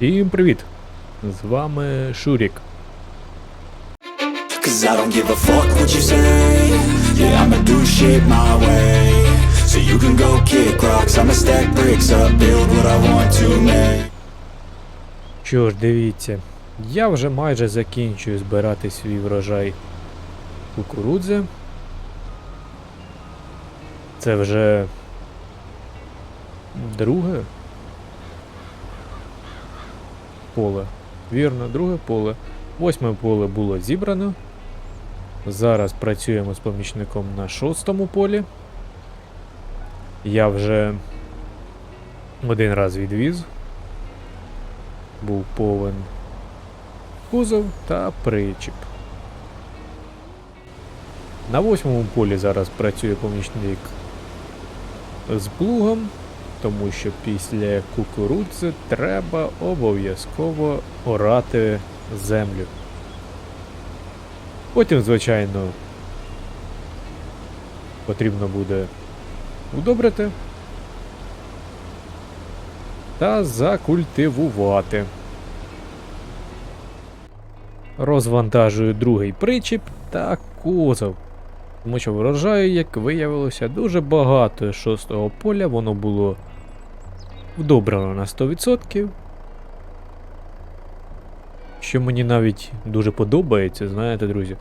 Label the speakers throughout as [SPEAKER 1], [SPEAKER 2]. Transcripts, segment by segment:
[SPEAKER 1] Всім привіт! З вами Шурік. Що ж, дивіться, я вже майже закінчую збирати свій врожай кукурудзи. Це вже друге поле. Вірно, друге поле. Восьме поле було зібрано. Зараз працюємо з помічником на шостому полі. Я вже один раз відвіз. Був повен кузов та причіп. На восьмому полі зараз працює помічник з плугом, тому що після кукурудзи треба обов'язково орати землю. Потім, звичайно, потрібно буде удобрити та закультивувати. Розвантажую другий причіп та кузов. Тому що врожаю, як виявилося, дуже багато з шостого поля, воно було вдобрано на 100%. Що мені навіть дуже подобається, знаєте, друзі.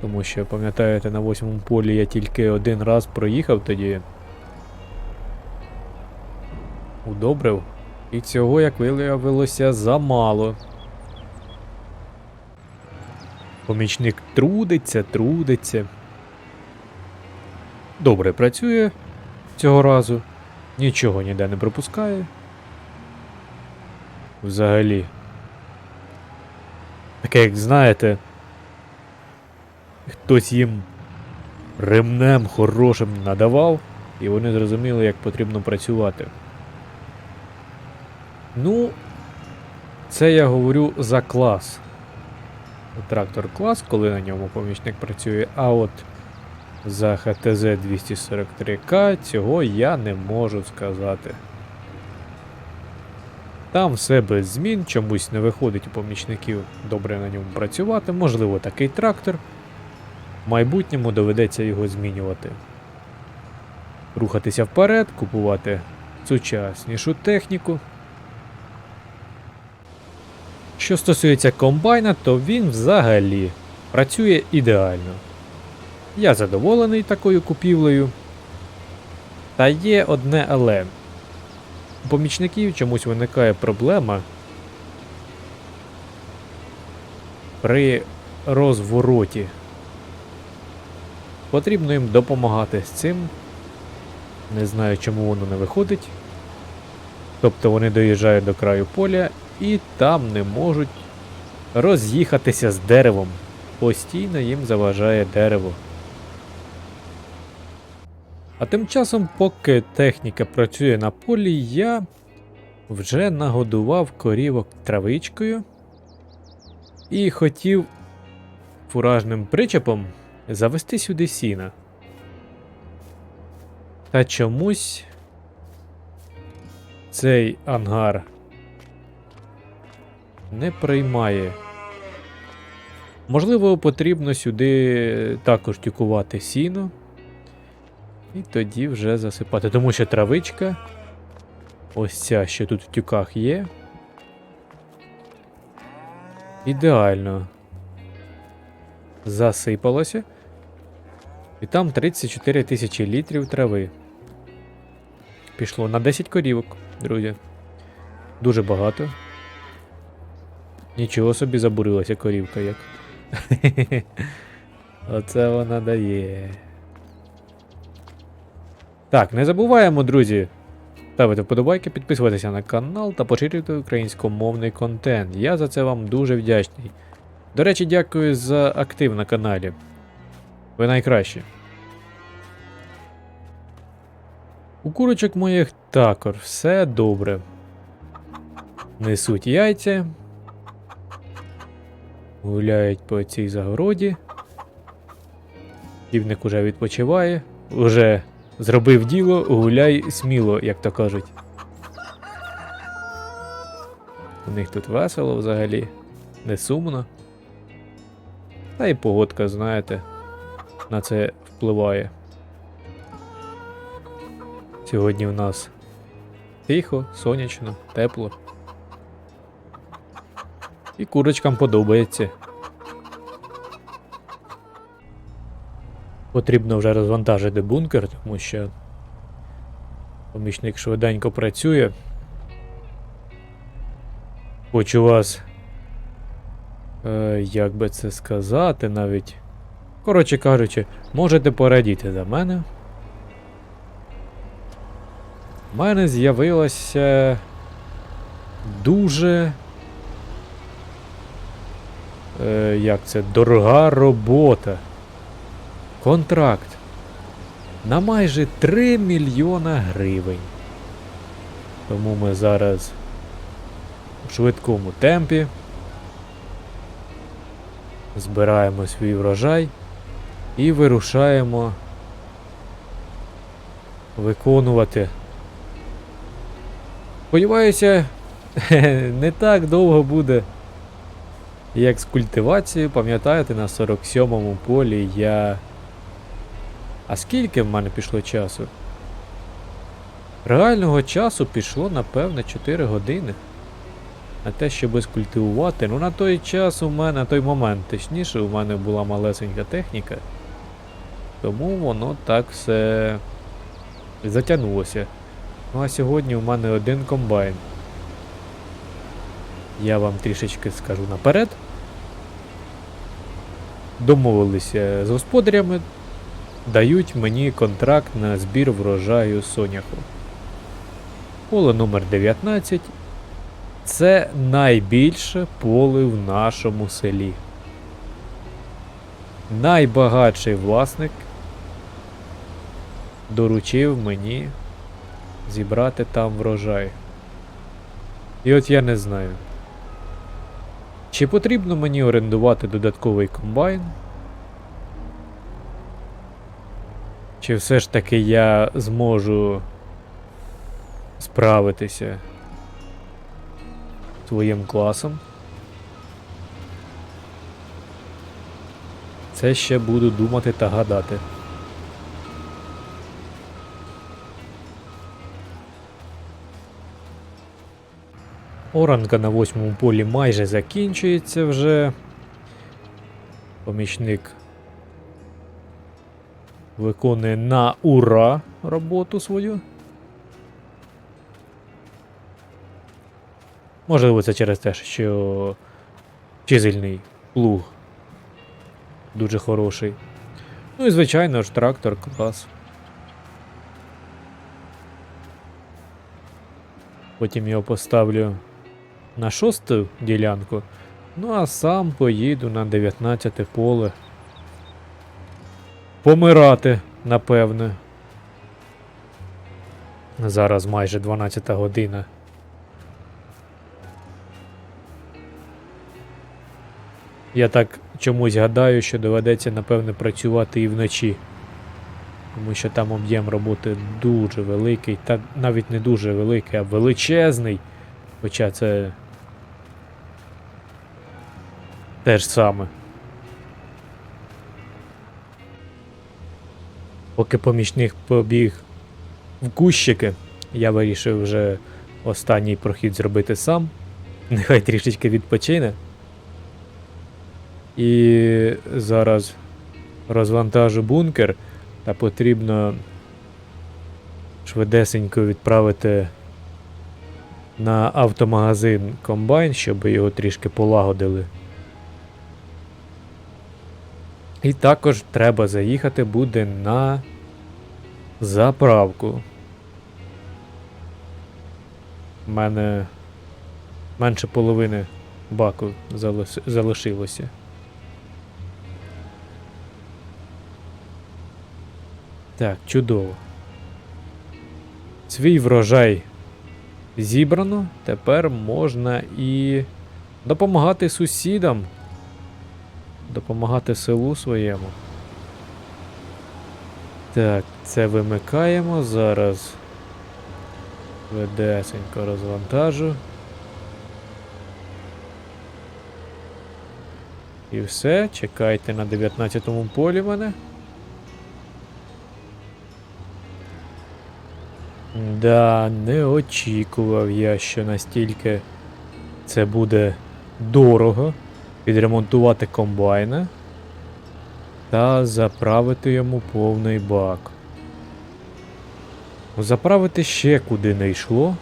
[SPEAKER 1] Тому що, пам'ятаєте, на восьмому полі я тільки один раз проїхав тоді. Удобрив. І цього, як виявилося, замало. Помічник трудиться, трудиться. Добре працює цього разу. Нічого ніде не пропускає. Взагалі. Таке, як знаєте, хтось їм ремнем хорошим надавав, і вони зрозуміли, як потрібно працювати. Ну, це я говорю за клас. Трактор клас, коли на ньому помічник працює, а от за ХТЗ 243К цього я не можу сказати. Там все без змін, чомусь не виходить у помічників добре на ньому працювати, можливо, такий трактор. В майбутньому доведеться його змінювати. Рухатися вперед, купувати сучаснішу техніку. Що стосується комбайна, то він взагалі працює ідеально. Я задоволений такою купівлею. Та є одне але. У помічників чомусь виникає проблема при розвороті. Потрібно їм допомагати з цим. Не знаю, чому воно не виходить. Тобто вони доїжджають до краю поля і там не можуть роз'їхатися з деревом. Постійно їм заважає дерево. А тим часом, поки техніка працює на полі, я вже нагодував корівок травичкою і хотів фуражним причепом завести сюди сіна. Та чомусь цей ангар не приймає. Можливо, потрібно сюди також тюкувати сіно. І тоді вже засипати. Тому що травичка. Ось ця, що тут в тюках є. Ідеально. Засипалося. І там 34 тисячі літрів трави. Пішло на 10 корівок, друзі. Дуже багато. Нічого собі забурилася корівка як. Оце вона дає. Так, не забуваємо, друзі. Ставити вподобайки, підписуватися на канал та поширювати українськомовний контент. Я за це вам дуже вдячний. До речі, дякую за актив на каналі. Ви найкращі. У курочок моїх також все добре. Несуть яйця. Гуляють по цій загороді. Півник уже відпочиває. Уже зробив діло, гуляй сміло, як то кажуть. У них тут весело взагалі, не сумно. Та й погодка, знаєте, на це впливає. Сьогодні в нас тихо, сонячно, тепло. І курочкам подобається. Потрібно вже розвантажити бункер, тому що помічник швиденько працює. Хочу вас. Е, як би це сказати навіть. Коротше кажучи, можете порадіти за мене. У мене з'явилася дуже. Е, як це? Дорога робота. Контракт. На майже 3 мільйона гривень. Тому ми зараз у швидкому темпі збираємо свій врожай і вирушаємо виконувати. Сподіваюся, не так довго буде, як з культивацією. Пам'ятаєте, на 47-му полі я. А скільки в мене пішло часу? Реального часу пішло, напевно, 4 години. На те, щоб скультивувати. Ну на той час у мене, на той момент, точніше, у мене була малесенька техніка. Тому воно так все затягнулося. Ну а сьогодні у мене один комбайн. Я вам трішечки скажу наперед. Домовилися з господарями, дають мені контракт на збір врожаю соняху. Поле номер 19 це найбільше поле в нашому селі. Найбагатший власник доручив мені зібрати там врожай. І от я не знаю. Чи потрібно мені орендувати додатковий комбайн? Чи все ж таки я зможу справитися своїм класом? Це ще буду думати та гадати. Оранка на восьмому полі майже закінчується вже. Помічник виконує на ура роботу свою. Можливо, це через те, що чизельний плуг дуже хороший. Ну і звичайно ж трактор клас. Потім його поставлю на шосту ділянку, ну а сам поїду на 19 поле. Помирати, напевне. Зараз майже 12 година. Я так чомусь гадаю, що доведеться, напевне, працювати і вночі. Тому що там об'єм роботи дуже великий, та навіть не дуже великий, а величезний. Хоча це те ж саме. Поки помічник побіг в кущики, я вирішив вже останній прохід зробити сам. Нехай трішечки відпочине. І зараз розвантажу бункер, та потрібно швидесенько відправити на автомагазин комбайн, щоб його трішки полагодили. І також треба заїхати буде на заправку. У мене менше половини баку залишилося. Так, чудово. Свій врожай зібрано. Тепер можна і допомагати сусідам, допомагати селу своєму. Так, це вимикаємо зараз. Ведесенько розвантажу. І все, чекайте на 19 му полі мене. Да, не очікував я, що настільки це буде дорого відремонтувати комбайна та заправити йому повний бак. Заправити ще куди не йшло.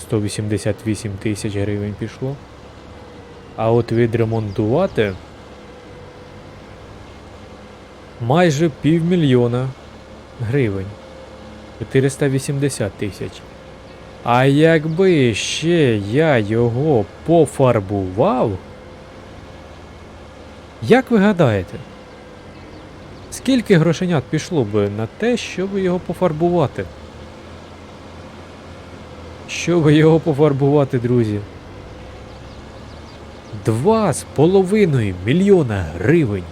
[SPEAKER 1] 188 тисяч гривень пішло. А от відремонтувати майже півмільйона гривень. 480 тисяч. А якби ще я його пофарбував. Як ви гадаєте? Скільки грошенят пішло би на те, щоб його пофарбувати? Щоб його пофарбувати, друзі? Два з половиною мільйона гривень.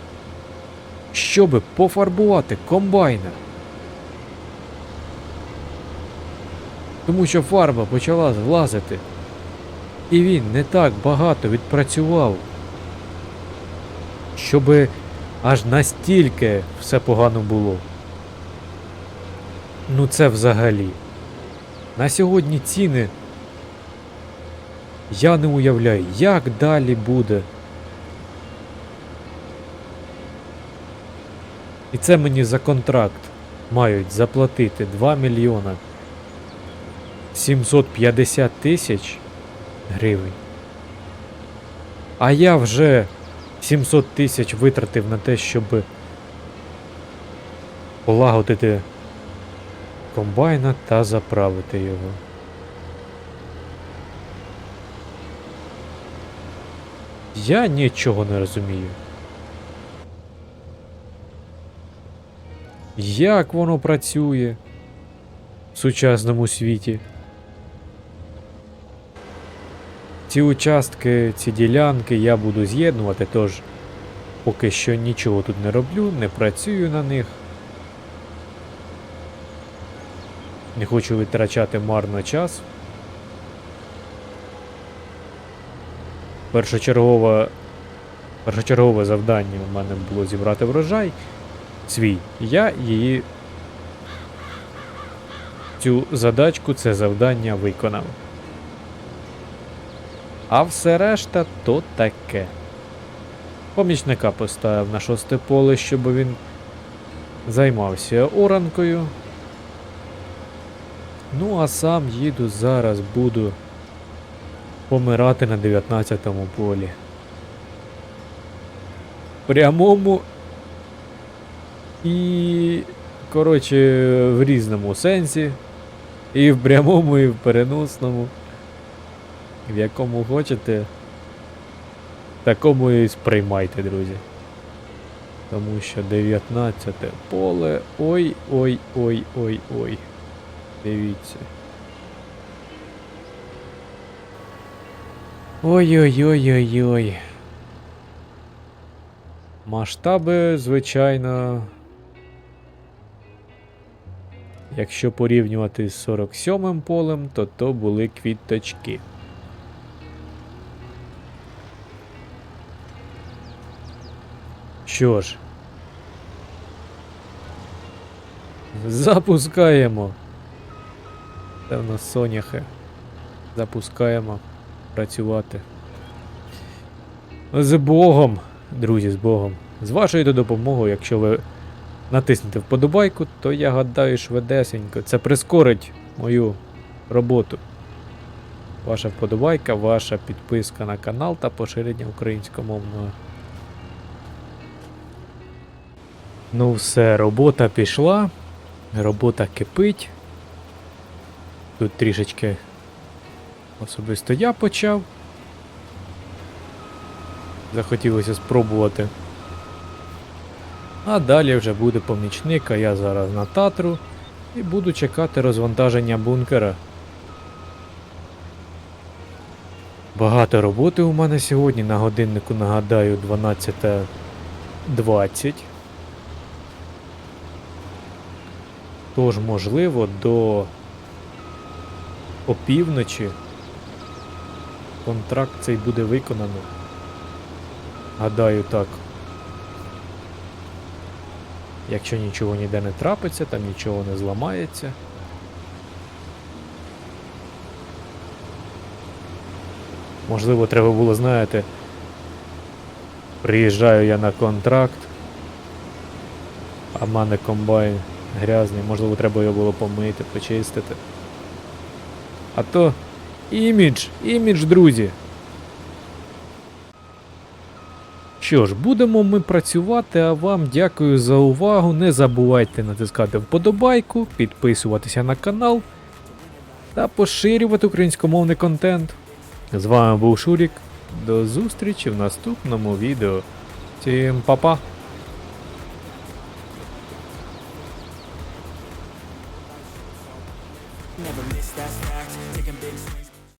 [SPEAKER 1] Щоб пофарбувати комбайна. Тому що фарба почала злазити. І він не так багато відпрацював. Щоби аж настільки все погано було. Ну це взагалі. На сьогодні ціни. Я не уявляю, як далі буде. І це мені за контракт мають заплатити 2 мільйона 750 тисяч гривень. А я вже 700 тисяч витратив на те, щоб полагодити комбайна та заправити його. Я нічого не розумію. Як воно працює в сучасному світі? Ці участки, ці ділянки я буду з'єднувати, тож поки що нічого тут не роблю, не працюю на них. Не хочу витрачати марно час. Першочергове, першочергове завдання у мене було зібрати врожай свій. Я її цю задачку, це завдання виконав. А все решта то таке. Помічника поставив на шосте поле, щоб він займався оранкою. Ну, а сам їду зараз буду помирати на 19-му полі. Прямому і, коротше, в різному сенсі. І в прямому, і в переносному. В якому хочете, такому і сприймайте, друзі. Тому що 19 поле. Ой-ой-ой-ой-ой. Дивіться. Ой-ой-ой-ой-ой. Масштаби, звичайно. Якщо порівнювати з 47-м полем, то то були квіточки. Що ж, запускаємо. Це в нас соняхи. Запускаємо працювати. З Богом, друзі, з Богом. З вашою допомогою, якщо ви натиснете вподобайку, то я гадаю швидесенько. Це прискорить мою роботу. Ваша вподобайка, ваша підписка на канал та поширення українськомовного. Ну все, робота пішла. Робота кипить. Тут трішечки особисто я почав. Захотілося спробувати. А далі вже буде помічник, а я зараз на татру і буду чекати розвантаження бункера. Багато роботи у мене сьогодні. На годиннику нагадаю 12.20. Тож, можливо, до опівночі контракт цей буде виконано. Гадаю, так. Якщо нічого ніде не трапиться, там нічого не зламається. Можливо, треба було, знаєте, приїжджаю я на контракт, а в мене комбайн грязний, можливо, треба його було помити, почистити. А то імідж, імідж, друзі. Що ж, будемо ми працювати, а вам дякую за увагу. Не забувайте натискати вподобайку, підписуватися на канал та поширювати українськомовний контент. З вами був Шурік. До зустрічі в наступному відео. Всім па-па!